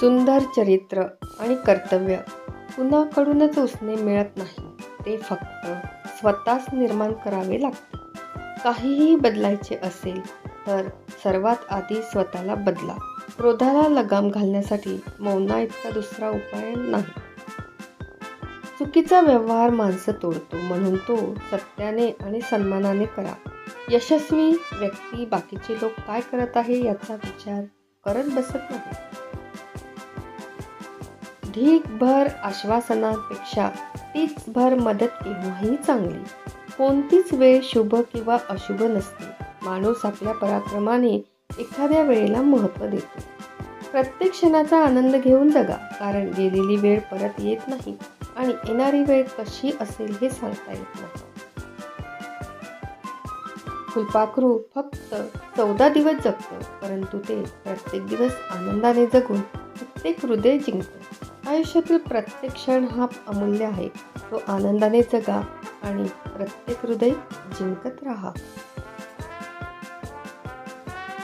सुंदर चरित्र आणि कर्तव्य कुणाकडूनच उसने मिळत नाही. ते फक्त स्वतःच निर्माण करावे लागते. काहीही बदलायचे असेल तर सर्वात आधी स्वतःला बदला. क्रोधाला लगाम घालण्यासाठी मौना इतका दुसरा उपाय नाही. चुकीचा व्यवहार माणसं तोडतो म्हणून तो सत्याने आणि सन्मानाने करा. यशस्वी व्यक्ती बाकीचे लोक काय करत आहे याचा विचार करत बसत नाही. अधिक भर आश्वासनापेक्षा तीच भर मदत केव्हाही चांगली. कोणतीच वेळ शुभ किंवा अशुभ नसते. माणूस आपल्या पराक्रमाने एखाद्या वेळेला महत्त्व देतो. प्रत्येक क्षणाचा आनंद घेऊन जगा कारण गेलेली वेळ परत येत नाही आणि येणारी वेळ कशी असेल हे सांगता येत नाही. फुलपाखरू फक्त चौदा दिवस जगतं परंतु ते प्रत्येक दिवस आनंदाने जगून प्रत्येक हृदय जिंकतं. आयुष्यातील प्रत्येक क्षण हा अमूल्य आहे. तो आनंदाने जगा आणि प्रत्येक हृदय जिंकत राहा.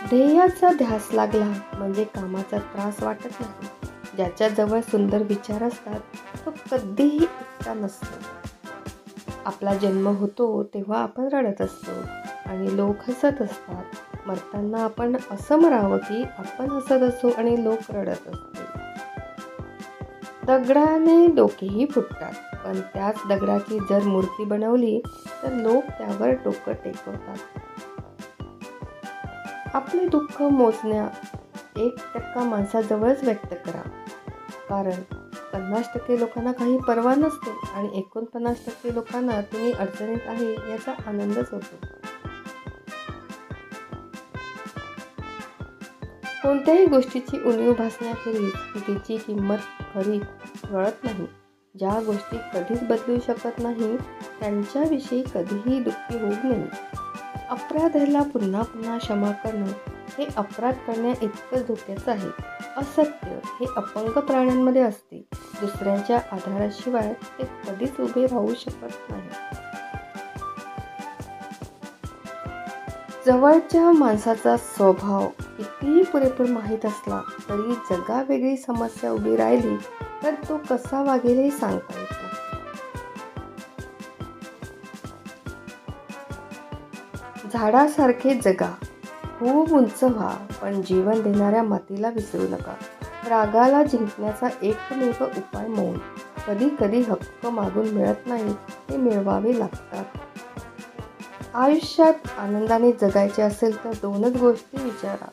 ध्येयाचा ध्यास लागला म्हणजे कामाचा त्रास वाटत नाही. ज्याच्याजवळ सुंदर विचार असतात तो कधीही एकटा नसतो. आपला जन्म होतो तेव्हा आपण रडत असतो आणि लोक हसत असतात. मरताना आपण असं मरावं की आपण हसत असो आणि लोक रडत असतो दगडाने डोकेही फुटतात. पण त्याच दगडाची जर मूर्ती बनवली तर लोक त्यावर डोकं टेकवतात. आपले दुःख मोजण्या एक टक्का माणसाजवळच व्यक्त करा. कारण पन्नास टक्के लोकांना काही पर्वा नसते आणि एकोणपन्नास टक्के लोकांना तुम्ही अडचणीत आहे याचा आनंदच होतो. कोणत्याही गोष्टीची उणीव भासण्याखेरीज तिची किंमत खरी कळत नाही. ज्या गोष्टी कधीच बदलू शकत नाही त्यांच्याविषयी कधीही दुःखी होऊ नये. अपराधाला पुन्हा पुन्हा क्षमा करणं हे अपराध करण्या इतकं धोक्याचं आहे. असत्य हे अपंग प्राण्यांमध्ये असते. दुसऱ्यांच्या आधाराशिवाय ते कधीच उभे राहू शकत नाही. जवळच्या माणसाचा स्वभाव कितीही पुरेपूर माहीत असला तरी जगावेगळी समस्या उभी राहिली तर तो कसा वागेल हे सांगता येत नाही. झाडासारखे जगा खूप उंच व्हा पण जीवन देणाऱ्या मातीला विसरू नका. रागाला जिंकण्याचा एकमेव उपाय मौन. कधी कधी हक्क मागून मिळत नाही ते मिळवावे लागतात. आयुष्यात आनंदाने जगायचे असेल तर दोनच गोष्टी विचारा.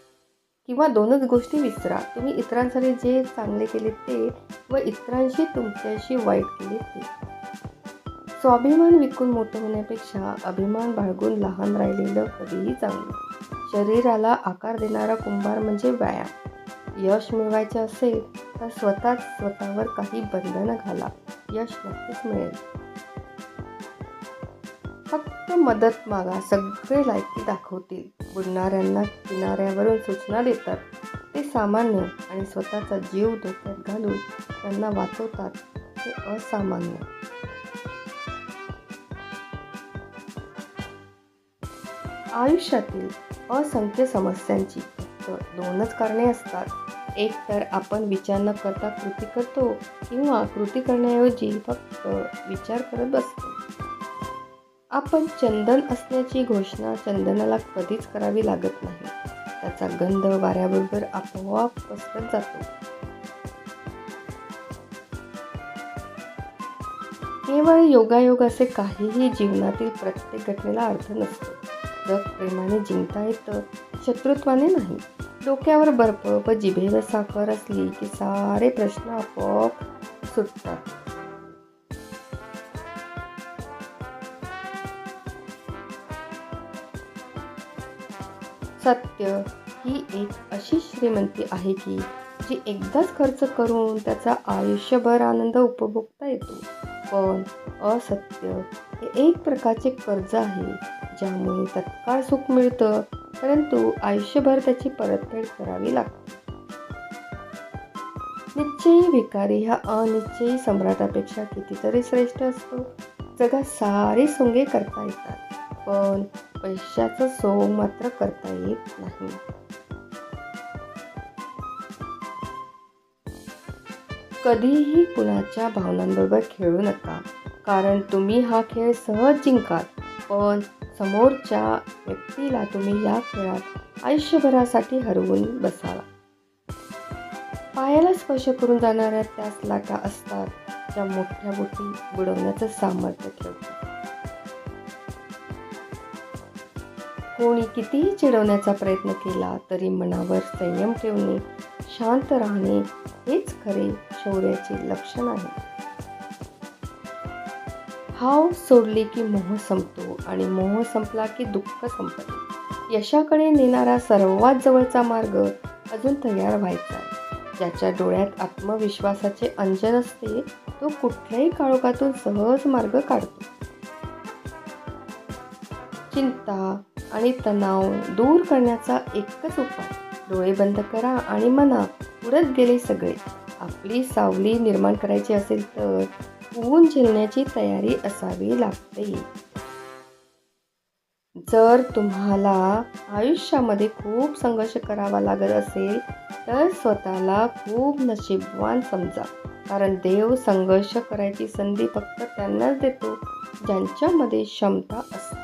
किंवा दोनच गोष्टी विसरा. तुम्ही इतरांसाठी जे चांगले केले ते व इतरांशी तुमच्याशी वाईट केले ते. स्वाभिमान विकून मोठं होण्यापेक्षा अभिमान बाळगून लहान राहिलेलं कधीही चांगलं. शरीराला आकार देणारा कुंभार म्हणजे व्यायाम. यश मिळवायचे असेल तर स्वतःच स्वतःवर काही बंधनं घाला. यश नक्कीच मिळेल. फक्त मदत मागा. सगळे लायकी दाखवतील. बुडणाऱ्यांना किनाऱ्यावरून सूचना देतात. ते सामान्य आणि स्वतःचा जीव धोक्यात घालून त्यांना वाचवतात. हे असामान्य. आयुष्यातील असंख्य समस्यांची फक्त दोनच कारणे असतात. एक तर आपण विचार न करता कृती करतो किंवा कृती करण्याऐवजी फक्त विचार करत बसतो. आपण चंदन असण्याची घोषणा चंदनाला कधीच करावी लागत नाही. त्याचा गंध वाऱ्याबरोबर आपोआप पसरत जातो. केवळ योगायोग असे काहीही जीवनातील प्रत्येक घटनेला अर्थ नसतो. जग प्रेमाने जिंकता येतं शत्रुत्वाने नाही. डोक्यावर बर्फ व जिभेवर साखर असली की सारे प्रश्न आपोआप सुटतात. सत्य ही एक अशी श्रीमंती आहे की जी एकदाच खर्च करून त्याचा आयुष्यभर आनंद उपभोगता येतो. पण असत्य हे एक प्रकारचे कर्ज आहे ज्यामुळे तत्काळ सुख मिळतं परंतु आयुष्यभर त्याची परतफेड करावी लागते. निश्चयी भिकारी हा अनिश्चयी सम्राटापेक्षा कितीतरी श्रेष्ठ असतो. जगात सारे सोंगे करता येतात. पण पैशाचं सोंग मात्र करता येत नाही. कधीही कुणाच्या भावनांबरोबर खेळू नका कारण तुम्ही हा खेळ सहज जिंकाल पण समोरच्या व्यक्तीला तुम्ही या खेळात आयुष्यभरासाठी हरवून बसावा. पायाला स्पर्श करून जाणाऱ्या त्याच लाटा असतात ज्या मोठ्या बोटी बुडवण्याचं सामर्थ्य ठेवतात. कोणी कितीही चिडवण्याचा प्रयत्न केला तरी मनावर संयम ठेवणे शांत राहणे हेच खरे शौर्याचे लक्षण आहे. हाव सोडले की मोह संपतो आणि मोह संपला की दुःख संपते. यशाकडे नेणारा सर्वात जवळचा मार्ग अजून तयार व्हायचा ज्याच्या डोळ्यात आत्मविश्वासाचे अंजन असते तो कुठल्याही काळोखातून सहज मार्ग काढतो. चिंता आणि तणाव दूर करण्याचा एकच उपाय. डोळे बंद करा आणि म्हणा उडत गेले सगळे. आपली सावली निर्माण करायची असेल तर ऊन झेलण्याची तयारी असावी लागते. जर तुम्हाला आयुष्यामध्ये खूप संघर्ष करावा लागत असेल तर स्वतःला खूप नशीबवान समजा. कारण देव संघर्ष करायची संधी फक्त त्यांनाच देतो ज्यांच्यामध्ये क्षमता असते.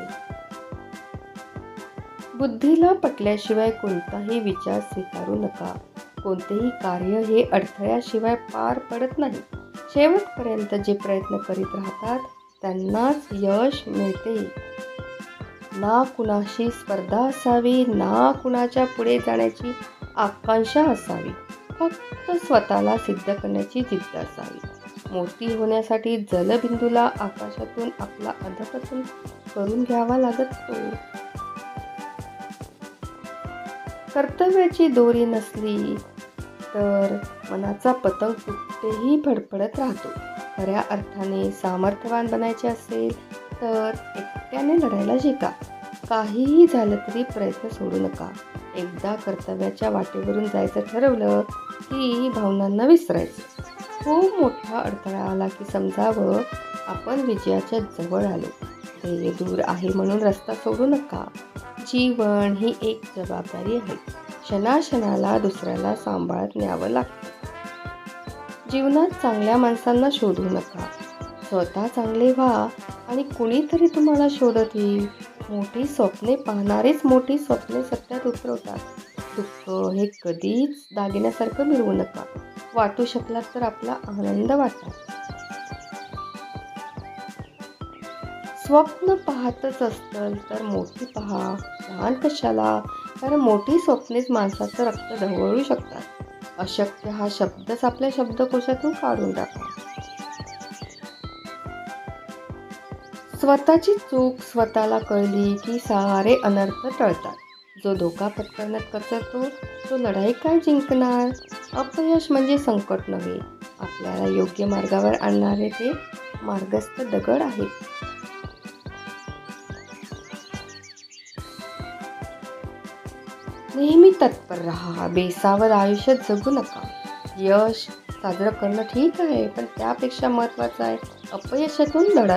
बुद्धीला पटल्याशिवाय कोणताही विचार स्वीकारू नका. कोणतेही कार्य हे अडथळ्याशिवाय पार पडत नाही. शेवटपर्यंत जे प्रयत्न करीत राहतात त्यांनाच यश मिळते. ना कुणाशी स्पर्धा असावी ना कुणाच्या पुढे जाण्याची आकांक्षा असावी. फक्त स्वतःला सिद्ध करण्याची जिद्द असावी. मोठी होण्यासाठी जलबिंदूला आकाशातून आपला अधपतन करून घ्यावा लागत. तो कर्तव्याची दोरी नसली तर मनाचा पतंग कुठेही फडफडत राहतो. खऱ्या अर्थाने सामर्थ्यवान बनायचे असेल तर एकट्याने लढायला शिका. काहीही झालं तरी प्रयत्न सोडू नका. एकदा कर्तव्याच्या वाटेवरून जायचं ठरवलं की भावनांना विसरायचं. खूप मोठा अडथळा आला की समजावं आपण विजयाच्या जवळ आलो. ध्येय दूर आहे म्हणून रस्ता सोडू नका. जीवन ही एक जबाबदारी आहे. क्षणाक्षणाला दुसऱ्याला सांभाळत न्यावं लागतं. जीवनात चांगल्या माणसांना शोधू नका. स्वतः चांगले व्हा आणि कुणीतरी तुम्हाला शोधत येईल. मोठी स्वप्ने पाहणारेच मोठी स्वप्ने सत्यात उतरवतात. दुःख हे कधीच दागिन्यासारखं मिळवू नका. वाटू शकलात तर आपला आनंद वाटा. स्वप्न पाहतच असतं तर मोठी पहा. लहान कशाला? कारण मोठी स्वप्नेच माणसाचं रक्त ढवळू शकतात. अशक्य हा शब्दच आपल्या शब्दकोशातून काढून टाका. स्वतःची चूक स्वतःला कळली की सारे अनर्थ टळतात. जो धोका पत्करण्यात कचरतो तो लढाई काय जिंकणार? अपयश म्हणजे संकट नव्हे. आपल्याला योग्य मार्गावर आणणारे ते मार्गस्थ दगड आहेत. नेहमी तत्पर राहा. बेसावर आयुष्य जगू नका. यश साजरं करणं ठीक आहे पण त्यापेक्षा महत्त्वाचं आहे अपयशातून लढा